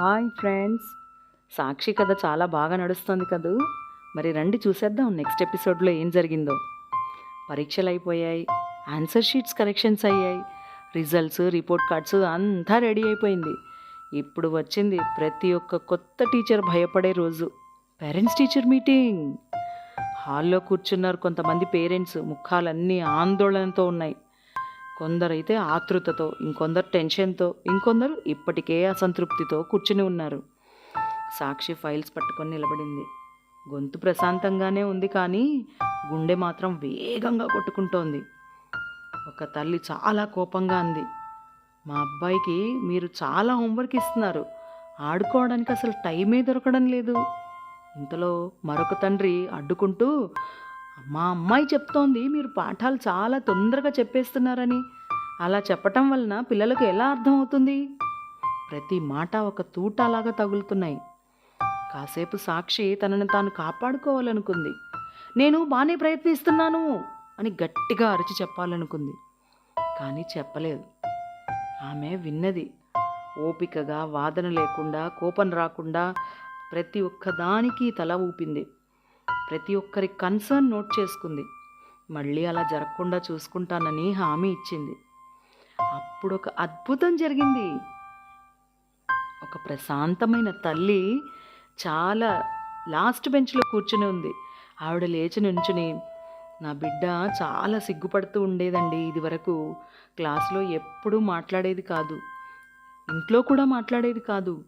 Hi friends. సాక్షి కథ చాలా బాగా నడుస్తుంది కదూ. మరి రండి చూసేద్దాం నెక్స్ట్ ఎపిసోడ్లో ఏం జరిగిందో. పరీక్షలు అయిపోయాయి ఆన్సర్ షీట్స్ కరెక్షన్స్ అయ్యాయి రిజల్ట్స్ రిపోర్ట్ కార్డ్స్ అంతా రెడీ అయిపోయింది. ఇప్పుడు వచ్చింది ప్రతి ఒక్క కొత్త టీచర్ భయపడే రోజు. Parents teacher meeting. హాల్లో కూర్చున్నారు కొంతమంది పేరెంట్స్ ముఖాలన్నీ ఆందోళనతో ఉన్నాయి. కొందరైతే ఆతృతతో ఇంకొందరు టెన్షన్తో ఇంకొందరు ఇప్పటికే అసంతృప్తితో కూర్చుని ఉన్నారు. సాక్షి ఫైల్స్ పట్టుకొని నిలబడింది. గొంతు ప్రశాంతంగానే ఉంది కానీ గుండె మాత్రం వేగంగా కొట్టుకుంటోంది. ఒక తల్లి చాలా కోపంగా అంది. మా అబ్బాయికి మీరు చాలా హోంవర్క్ ఇస్తున్నారు. ఆడుకోవడానికి అసలు టైమే దొరకడం లేదు. ఇంతలో మరొక తండ్రి అడ్డుకుంటూ మా అమ్మాయి చెప్తోంది మీరు పాఠాలు చాలా తొందరగా చెప్పేస్తున్నారని. అలా చెప్పటం వలన పిల్లలకు ఎలా అర్థమవుతుంది? ప్రతి మాట ఒక తూటాలాగా తగులుతున్నాయి. కాసేపు సాక్షి తనను తాను కాపాడుకోవాలనుకుంది. నేను బాగానే ప్రయత్నిస్తున్నాను అని గట్టిగా అరిచి చెప్పాలనుకుంది. కానీ చెప్పలేదు. ఆమె విన్నది. ఓపికగా వాదన లేకుండా కోపం రాకుండా ప్రతి ఒక్కదానికి తల ఊపింది. ప్రతి ఒక్కరి కన్సర్న్ నోట్ చేసుకుంది. మళ్ళీ అలా జరగకుండా చూసుకుంటానని హామీ ఇచ్చింది. అప్పుడు ఒక అద్భుతం జరిగింది. ఒక ప్రశాంతమైన తల్లి చాలా లాస్ట్ బెంచ్లో కూర్చుని ఉంది. ఆవిడ లేచి నుంచుని నా బిడ్డ చాలా సిగ్గుపడుతూ ఉండేదండి ఇదివరకు. క్లాస్లో ఎప్పుడూ మాట్లాడేది కాదు. ఇంట్లో కూడా మాట్లాడేది కాదు.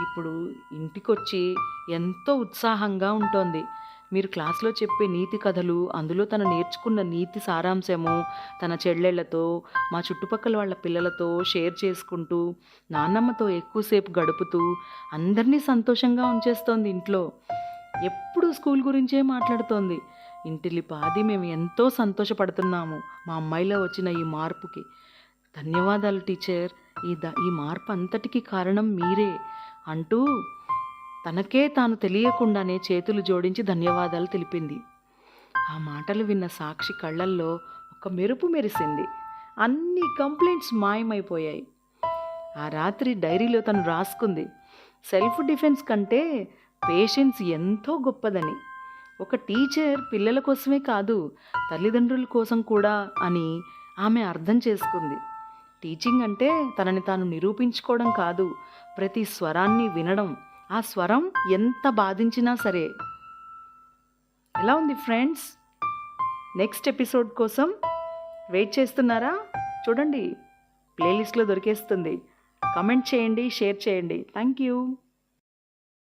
ఇప్పుడు ఇంటికొచ్చి ఎంతో ఉత్సాహంగా ఉంటోంది. మీరు క్లాస్లో చెప్పే నీతి కథలు అందులో తను నేర్చుకున్న నీతి సారాంశము తన చెల్లెళ్ళతో మా చుట్టుపక్కల వాళ్ళ పిల్లలతో షేర్ చేసుకుంటూ నాన్నమ్మతో ఎక్కువసేపు గడుపుతూ అందరినీ సంతోషంగా ఉంచేస్తోంది ఇంట్లో. ఎప్పుడు స్కూల్ గురించే మాట్లాడుతోంది. ఇంటిలి పాది మేము ఎంతో సంతోషపడుతున్నాము మా అమ్మాయిలో వచ్చిన ఈ మార్పుకి. ధన్యవాదాలు టీచర్. ఈ ద ఈ మార్పు అంతటికీ కారణం మీరే అంటూ తనకే తాను తెలియకుండానే చేతులు జోడించి ధన్యవాదాలు తెలిపింది. ఆ మాటలు విన్న సాక్షి కళ్ళల్లో ఒక మెరుపు మెరిసింది. అన్ని కంప్లైంట్స్ మాయమైపోయాయి. ఆ రాత్రి డైరీలో తను రాసుకుంది. సెల్ఫ్ డిఫెన్స్ కంటే పేషెన్స్ ఎంతో గొప్పదని. ఒక టీచర్ పిల్లల కోసమే కాదు తల్లిదండ్రుల కోసం కూడా అని ఆమె అర్థం చేసుకుంది. టీచింగ్ అంటే తనని తాను నిరూపించుకోవడం కాదు ప్రతి స్వరాన్ని వినడం. ఆ స్వరం ఎంత బాధించినా సరే. ఎలా ఉంది ఫ్రెండ్స్? నెక్స్ట్ ఎపిసోడ్ కోసం వెయిట్ చేస్తున్నారా? చూడండి ప్లేలిస్ట్లో దొరికేస్తుంది. కమెంట్ చేయండి షేర్ చేయండి. Thank you.